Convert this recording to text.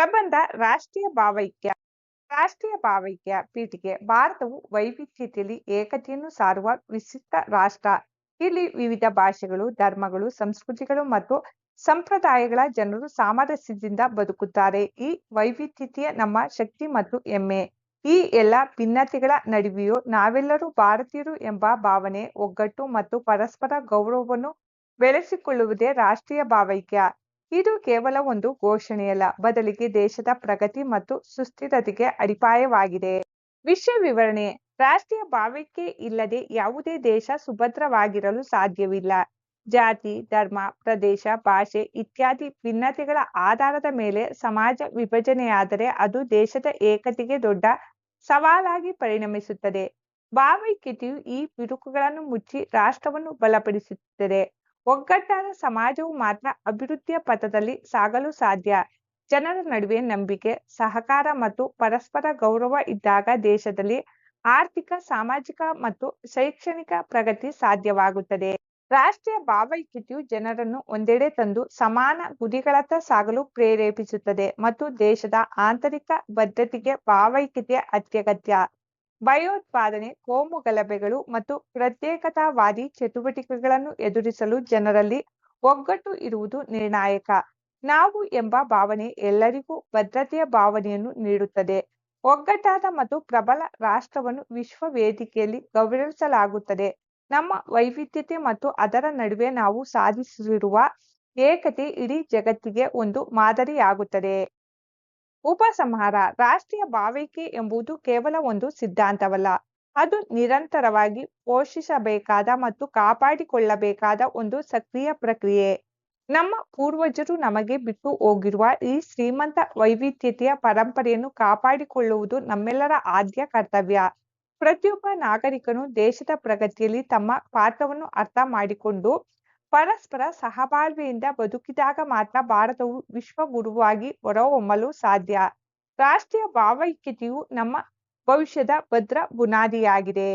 ಪ್ರಬಂಧ ರಾಷ್ಟ್ರೀಯ ಭಾವೈಕ್ಯ. ರಾಷ್ಟ್ರೀಯ ಭಾವೈಕ್ಯ ಪೀಠಿಕೆ ಭಾರತವು ವೈವಿಧ್ಯತೆಯಲ್ಲಿ ಏಕತೆಯನ್ನು ಸಾರುವ ವಿಶಿಷ್ಟ ರಾಷ್ಟ್ರ. ಇಲ್ಲಿ ವಿವಿಧ ಭಾಷೆಗಳು, ಧರ್ಮಗಳು, ಸಂಸ್ಕೃತಿಗಳು ಮತ್ತು ಸಂಪ್ರದಾಯಗಳ ಜನರು ಸಾಮರಸ್ಯದಿಂದ ಬದುಕುತ್ತಾರೆ. ಈ ವೈವಿಧ್ಯತೆಯ ನಮ್ಮ ಶಕ್ತಿ ಮತ್ತು ಹೆಮ್ಮೆ. ಈ ಎಲ್ಲ ಭಿನ್ನತೆಗಳ ನಡುವೆಯೂ ನಾವೆಲ್ಲರೂ ಭಾರತೀಯರು ಎಂಬ ಭಾವನೆ, ಒಗ್ಗಟ್ಟು ಮತ್ತು ಪರಸ್ಪರ ಗೌರವವನ್ನು ಬೆಳೆಸಿಕೊಳ್ಳುವುದೇ ರಾಷ್ಟ್ರೀಯ ಭಾವೈಕ್ಯ. ಇದು ಕೇವಲ ಒಂದು ಘೋಷಣೆಯಲ್ಲ. ಬದಲಿಗೆ ದೇಶದ ಪ್ರಗತಿ ಮತ್ತು ಸುಸ್ಥಿರತೆಗೆ ಅಡಿಪಾಯವಾಗಿದೆ. ವಿಷಯ ವಿವರಣೆ. ರಾಷ್ಟ್ರೀಯ ಭಾವಕ್ಕೆ ಇಲ್ಲದೆ ಯಾವುದೇ ದೇಶ ಸುಭದ್ರವಾಗಿರಲು ಸಾಧ್ಯವಿಲ್ಲ. ಜಾತಿ, ಧರ್ಮ, ಪ್ರದೇಶ, ಭಾಷೆ ಇತ್ಯಾದಿ ಭಿನ್ನತೆಗಳ ಆಧಾರದ ಮೇಲೆ ಸಮಾಜ ವಿಭಜನೆಯಾದರೆ ಅದು ದೇಶದ ಏಕತೆಗೆ ದೊಡ್ಡ ಸವಾಲಾಗಿ ಪರಿಣಮಿಸುತ್ತದೆ. ಭಾವೈಕ್ಯತೆಯು ಈ ಬಿರುಕುಗಳನ್ನು ಮುಚ್ಚಿ ರಾಷ್ಟ್ರವನ್ನು ಬಲಪಡಿಸುತ್ತದೆ. ಒಗ್ಗಟ್ಟಾದ ಸಮಾಜವು ಮಾತ್ರ ಅಭಿವೃದ್ಧಿಯ ಪಥದಲ್ಲಿ ಸಾಗಲು ಸಾಧ್ಯ. ಜನರ ನಡುವೆ ನಂಬಿಕೆ, ಸಹಕಾರ ಮತ್ತು ಪರಸ್ಪರ ಗೌರವ ಇದ್ದಾಗ ದೇಶದಲ್ಲಿ ಆರ್ಥಿಕ, ಸಾಮಾಜಿಕ ಮತ್ತು ಶೈಕ್ಷಣಿಕ ಪ್ರಗತಿ ಸಾಧ್ಯವಾಗುತ್ತದೆ. ರಾಷ್ಟ್ರೀಯ ಭಾವೈಕ್ಯತೆಯು ಜನರನ್ನು ಒಂದೆಡೆ ತಂದು ಸಮಾನ ಗುರಿಗಳತ್ತ ಸಾಗಲು ಪ್ರೇರೇಪಿಸುತ್ತದೆ ಮತ್ತು ದೇಶದ ಆಂತರಿಕ ಭದ್ರತೆಗೆ ಭಾವೈಕ್ಯತೆಯ ಅತ್ಯಗತ್ಯ. ಭಯೋತ್ಪಾದನೆ, ಕೋಮು ಗಲಭೆಗಳು ಮತ್ತು ಪ್ರತ್ಯೇಕತಾವಾದಿ ಚಟುವಟಿಕೆಗಳನ್ನು ಎದುರಿಸಲು ಜನರಲ್ಲಿ ಒಗ್ಗಟ್ಟು ಇರುವುದು ನಿರ್ಣಾಯಕ. ನಾವು ಎಂಬ ಭಾವನೆ ಎಲ್ಲರಿಗೂ ಭದ್ರತೆಯ ಭಾವನೆಯನ್ನು ನೀಡುತ್ತದೆ. ಒಗ್ಗಟ್ಟಾದ ಮತ್ತು ಪ್ರಬಲ ರಾಷ್ಟ್ರವನ್ನು ವಿಶ್ವ ವೇದಿಕೆಯಲ್ಲಿ ಗೌರವಿಸಲಾಗುತ್ತದೆ. ನಮ್ಮ ವೈವಿಧ್ಯತೆ ಮತ್ತು ಅದರ ನಡುವೆ ನಾವು ಸಾಧಿಸಿರುವ ಏಕತೆ ಇಡೀ ಜಗತ್ತಿಗೆ ಒಂದು ಮಾದರಿಯಾಗುತ್ತದೆ. ಉಪಸಂಹಾರ ರಾಷ್ಟ್ರೀಯ ಭಾವೈಕ್ಯ ಎಂಬುದು ಕೇವಲ ಒಂದು ಸಿದ್ಧಾಂತವಲ್ಲ. ಅದು ನಿರಂತರವಾಗಿ ಪೋಷಿಸಬೇಕಾದ ಮತ್ತು ಕಾಪಾಡಿಕೊಳ್ಳಬೇಕಾದ ಒಂದು ಸಕ್ರಿಯ ಪ್ರಕ್ರಿಯೆ. ನಮ್ಮ ಪೂರ್ವಜರು ನಮಗೆ ಬಿಟ್ಟು ಹೋಗಿರುವ ಈ ಶ್ರೀಮಂತ ವೈವಿಧ್ಯತೆಯ ಪರಂಪರೆಯನ್ನು ಕಾಪಾಡಿಕೊಳ್ಳುವುದು ನಮ್ಮೆಲ್ಲರ ಆದ್ಯ ಕರ್ತವ್ಯ. ಪ್ರತಿಯೊಬ್ಬ ನಾಗರಿಕನು ದೇಶದ ಪ್ರಗತಿಯಲ್ಲಿ ತಮ್ಮ ಪಾತ್ರವನ್ನು ಅರ್ಥ ಮಾಡಿಕೊಂಡು ಪರಸ್ಪರ ಸಹಬಾಳ್ವೆಯಿಂದ ಬದುಕಿದಾಗ ಮಾತ್ರ ಭಾರತವು ವಿಶ್ವಗುರುವಾಗಿ ಹೊರಹೊಮ್ಮಲು ಸಾಧ್ಯ. ರಾಷ್ಟ್ರೀಯ ಭಾವೈಕ್ಯತೆಯು ನಮ್ಮ ಭವಿಷ್ಯದ ಭದ್ರ ಬುನಾದಿಯಾಗಿದೆ.